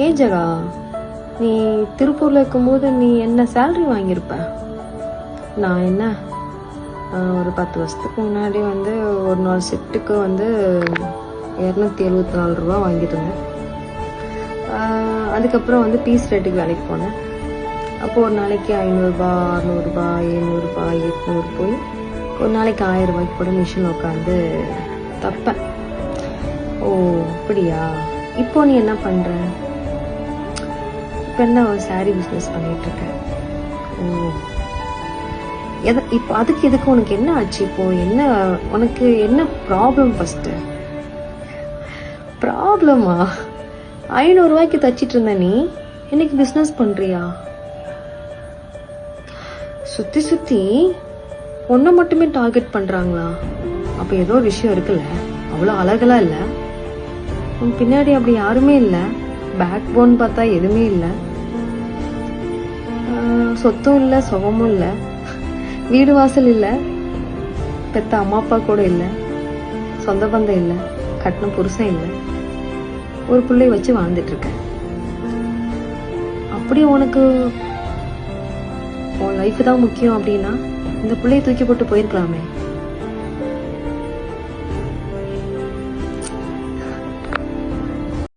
ஏ ஜகா? நீ திருப்பூரில் இருக்கும்போது நீ என்ன சேல்ரி வாங்கியிருப்ப? நான் என்ன? ஒரு பத்து வருஷத்துக்கு முன்னாடி வந்து ஒரு நாள் செட்டுக்கு வந்து இரநூத்தி எழுபத்தி நாலு ரூபா வாங்கிட்டு இருந்தேன் அதுக்கப்புறம் வந்து பீஸ் ரேட்டுக்கு வேலைக்கு போனேன். அப்போது ஒரு நாளைக்கு ஐநூறுரூபா அறநூறுபா எழுநூறுபா எட்நூறு போய் ஒரு நாளைக்கு ஆயிரம் ரூபாய்க்கு கூட மிஷின் உட்காந்து தப்பேன். ஓ அப்படியா? இப்போ நீ என்ன பண்ணுற இப்போ என்ன ஒரு saree பிஸ்னஸ் பண்ணிட்டு இருக்க ஓ. எதை இப்போ அதுக்கு எதுக்கு உனக்கு என்ன ஆச்சு? இப்போ என்ன உனக்கு என்ன ப்ராப்ளம் ஃபஸ்ட்டு ப்ராப்ளமா ஐநூறுரூவாய்க்கு தச்சிட்டு இருந்த நீ? இன்னைக்கு பிஸ்னஸ் பண்ணுறியா சுற்றி சுற்றி ஒன்றை மட்டுமே டார்கெட் பண்ணுறாங்களா அப்போ ஏதோ ஒரு விஷயம் இருக்குல்ல? அவ்வளோ அழகெல்லாம் இல்லை? உன் பின்னாடி அப்படி யாருமே இல்லை? பேக் போன் பார்த்தா எதுவுமே இல்லை. சொத்தும் இல்லை சுகமும் இல்லை. வீடு வாசல் இல்லை. பெத்த அம்மா அப்பா கூட இல்லை. சொந்த பந்தம் இல்லை. கட்டின புருஷன் இல்லை. ஒரு பிள்ளை வச்சு வாழ்ந்துட்டு இருக்கேன். அப்படி உனக்கு உன் லைஃப் தான் முக்கியம் அப்படின்னா இந்த பிள்ளையை தூக்கி போட்டு போயிருக்கலாமே.